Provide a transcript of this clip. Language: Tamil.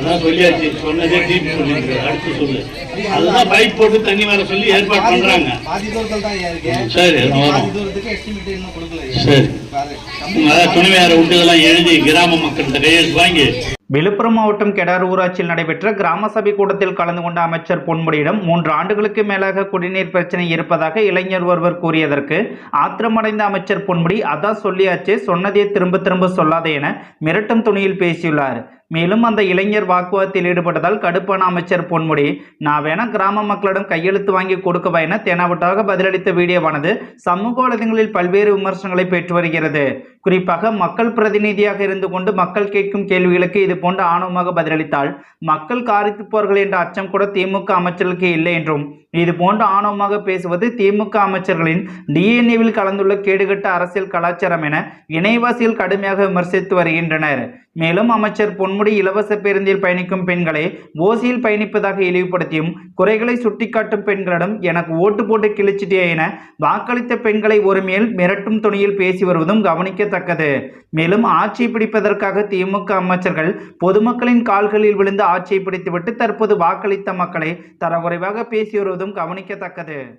அதான் சொல்லியாச்சு. சொன்னதே சொல்லிட்டு அடுத்து சொல்லு. அதுதான் பைப் போட்டு தண்ணி வர சொல்லி ஏற்பாடு பண்றாங்க. சரி. சரி. துணிவேற விட்டுதெல்லாம் எழுதி கிராம மக்கள்கிட்ட கையெழுத்து வாங்கி விழுப்புரம் மாவட்டம் கெடார் ஊராட்சியில் நடைபெற்ற கிராம சபை கூட்டத்தில் கலந்து கொண்ட அமைச்சர் பொன்முடியிடம் மூன்று ஆண்டுகளுக்கு மேலாக குடிநீர் பிரச்சனை இருப்பதாக இளைஞர் ஒருவர் கூறியதற்கு ஆத்திரமடைந்த அமைச்சர் பொன்முடி அதான் சொல்லியாச்சு சொன்னதே திரும்ப திரும்ப சொல்லாதே என மிரட்டும் துணியில் பேசியுள்ளார். மேலும் அந்த இளைஞர் வாக்குவாதத்தில் ஈடுபட்டதால் கடுப்பான அமைச்சர் பொன்முடி நான் வேணா கிராம மக்களிடம் கையெழுத்து வாங்கி கொடுக்கவா என தெனாவட்டாக பதிலளித்த வீடியோவானது சமூக வலைதளங்களில் பல்வேறு விமர்சனங்களை பெற்று வருகிறது. குறிப்பாக மக்கள் பிரதிநிதியாக இருந்து கொண்டு மக்கள் கேட்கும் கேள்விகளுக்கு இது போன்ற ஆணவமாக பதிலளித்தால் மக்கள் காரித்துப்போர்கள் என்ற அச்சம் கூட திமுக அமைச்சர்களுக்கு இல்லை என்றும் இது போன்ற ஆணவமாக பேசுவது திமுக அமைச்சர்களின் டிஎன்ஏவில் கலந்துள்ள கேடுகட்ட அரசியல் கலாச்சாரம் என இணைவாசியில் கடுமையாக விமர்சித்து வருகின்றனர். மேலும் அமைச்சர் பொன்முடி இலவச பேருந்தில் பயணிக்கும் பெண்களை ஓசியில் பயணிப்பதாக இழிவுபடுத்தியும் குறைகளை சுட்டிக்காட்டும் பெண்களிடம் எனக்கு ஓட்டு போட்டு கிழிச்சிட்டே என வாக்களித்த பெண்களை ஒரு மேல் மிரட்டும் துணியில் பேசி வருவதும் கவனிக்க குறிப்பிடத்தக்கது மேலும் ஆட்சி பிடிப்பதற்காக திமுக அமைச்சர்கள் பொதுமக்களின் கால்களில் விழுந்து ஆட்சியை பிடித்துவிட்டு தற்போது வாக்களித்த மக்களை தரக்குறைவாக பேசி வருவதும் கவனிக்கத்தக்கது.